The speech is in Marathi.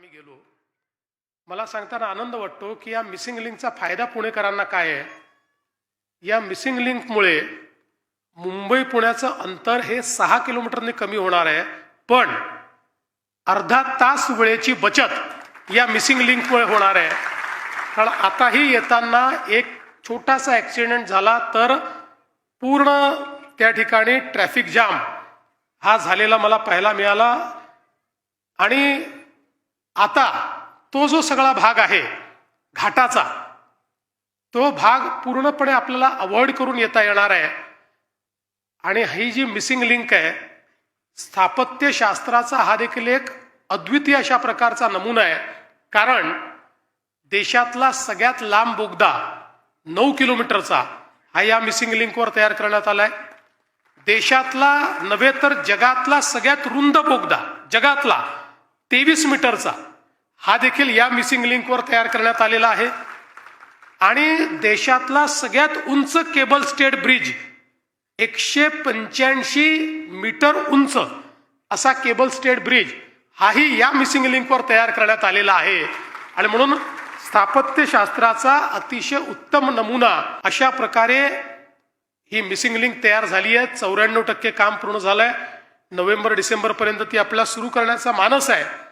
आम्ही गेलो. मला सांगताना आनंद वाटतो की या मिसिंग लिंकचा फायदा पुणेकरांना काय आहे? या मिसिंग लिंकमुळे मुंबई पुण्याचं अंतर हे सहा किलोमीटरने कमी होणार आहे. पण अर्धा तास वेळेची बचत या मिसिंग लिंकमुळे होणार आहे. कारण आताही येताना एक छोटासा ॲक्सिडेंट झाला तर पूर्ण त्या ठिकाणी ट्रॅफिक जाम हा झालेला मला पाहायला मिळाला. आणि आता तो जो सगळा भाग आहे घाटाचा तो भाग पूर्णपणे आपल्याला अवॉइड करून येता येणार आहे. आणि ही जी मिसिंग लिंक आहे स्थापत्यशास्त्राचा हा देखील एक अद्वितीय अशा प्रकारचा नमुना आहे. कारण देशातला सगळ्यात लांब बोगदा नऊ किलोमीटरचा हा या मिसिंग लिंकवर तयार करण्यात आलाय. देशातला नव्हे तर जगातला सगळ्यात रुंद बोगदा जगातला तेवीस मीटरचा. हा देखील या मिसिंग लिंकवर तयार करण्यात आलेला आहे. आणि देशातला सगळ्यात उंच केबल स्टेट ब्रिज एकशे पंच्याऐंशी मीटर उंच असा केबल स्टेट ब्रिज हाही या मिसिंग लिंकवर तयार करण्यात आलेला आहे. आणि म्हणून स्थापत्यशास्त्राचा अतिशय उत्तम नमुना अशा प्रकारे ही मिसिंग लिंक तयार झाली आहे. चौऱ्याण्णव टक्के काम पूर्ण झालंय. नोव्हेंबर डिसेंबरपर्यंत ती आपला सुरू करण्याचा मानस आहे.